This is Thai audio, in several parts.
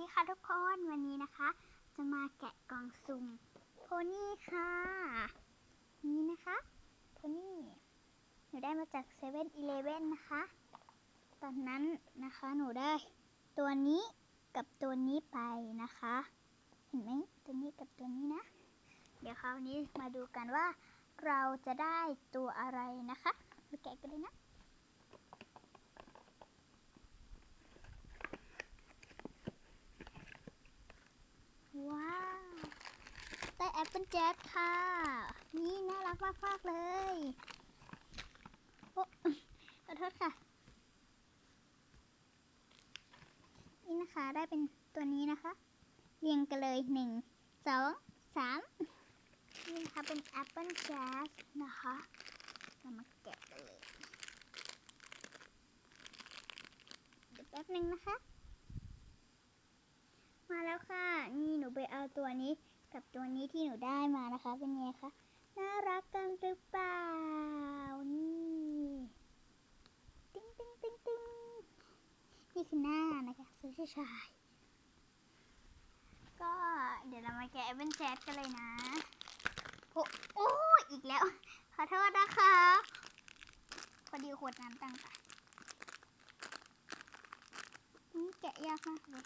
ดีค่ะทุกคนวันนี้นะคะ จะมาแกะกล่องสุ่มโพนี่ค่ะ นี่นะคะโพนี่หนูได้มาจากเซเว่นอีเลเว่นนะคะ ตอนนั้นนะคะหนูได้ตัวนี้กับตัวนี้ไปนะคะ เห็นไหมตัวนี้กับตัวนี้นะ เดี๋ยวคราวนี้มาดูกันว่าเราจะได้ตัวอะไรนะคะมาแกะกันเลยนะ ว้าว ได้ แอปเปิลแจ๊สค่ะ นี่น่ารักมากๆเลยโอ้ขอโทษค่ะ นี่นะคะได้เป็นตัวนี้นะคะ เรียงกันเลยหนึ่งสองสามนี่นะคะเป็นแอปเปิลแจ๊สนะคะเรามาแกะกันเลยเดี๋ยวแป๊บนึงนะคะ มาแล้วค่ะ นี่หนูไปเอาตัวนี้ กับตัวนี้ที่หนูได้มานะคะ เป็นไงคะ น่ารักกันหรือเปล่า นี่ ติ๊งติ๊งติ๊งติ๊งนี่คือหน้านะคะซื้อชาย ก็เดี๋ยวเรามาแกะเป็นแจ๊ดกันเลยนะโอ้โอ้อีกแล้ว ขอโทษนะคะ พอดีขวดน้ำตั้งไปนี่แกะยากมากเลย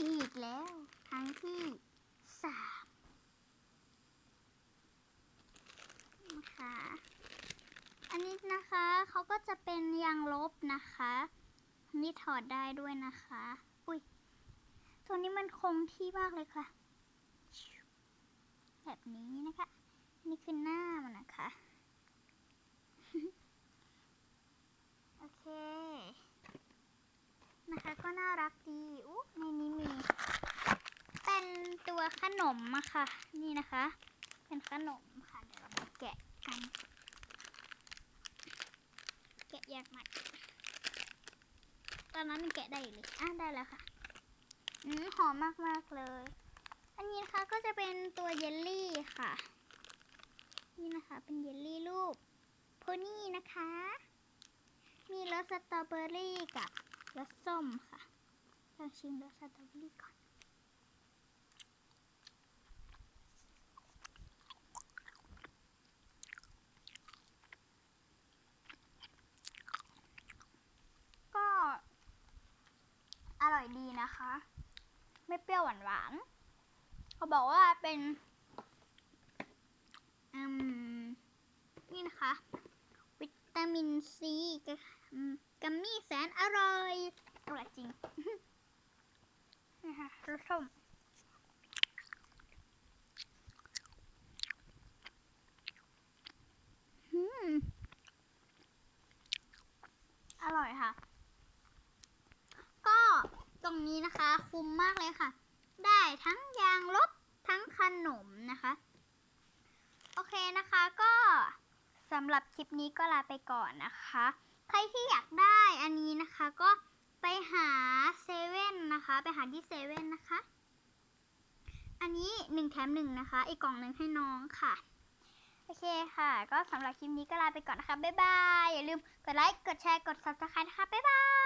อีกแล้วครั้งที่ สามนะคะ อันนี้นะคะเขาก็จะเป็นยางลบนะคะนนี่ถอดได้ด้วยนะคะ อุ้ย ตัวนี้มันคงที่มากเลยค่ะ แบบนี้นะคะ นี่คือหน้ามันนะคะ โอเค นะคะก็น่ารักดีอู้ในนี้มี เป็นตัวขนมอะค่ะ นี่นะคะ เป็นขนมค่ะ เดี๋ยวเรามาแกะกัน แกะยากมากตอนนั้นมันแกะได้เลยอะได้แล้วค่ะอืมหอมมากๆเลย อันนี้นะคะก็จะเป็นตัวเยลลี่ค่ะ นี่นะคะเป็นเยลลี่รูปโพนี่นะคะ มีรสสตรอเบอรี่กับรสส้มค่ะลองชิมรสสตรอเบอรี่ก่อน ก็ อร่อยดี นะคะ ไม่เปรี้ยวหวานหวานเขาบอกว่าเป็นอืมนี่นะคะ วิตามินซีกับอืมกัมมี่แสนอร่อยอร่อยจริงนี่ค่ะรสส้มอืมอร่อยค่ะ ก็ ตรงนี้นะคะ คุ้มมากเลยค่ะ ได้ทั้งยางลบทั้งขนมนะคะ โอเคนะคะก็สำหรับคลิปนี้ก็ลาไปก่อนนะคะ ใครที่อยากได้อันนี้นะคะก็ไปหาเซเว่นนะคะ ไปหาที่เซเว่นนะคะ อันนี้หนึ่งแถมหนึ่งนะคะ อีกกล่องหนึ่งให้น้องค่ะ โอเคค่ะ ก็สำหรับคลิปนี้ก็ลาไปก่อนนะคะ บ๊ายบาย อย่าลืมกดไลค์ กดแชร์ กด subscribe นะคะ บ๊ายบาย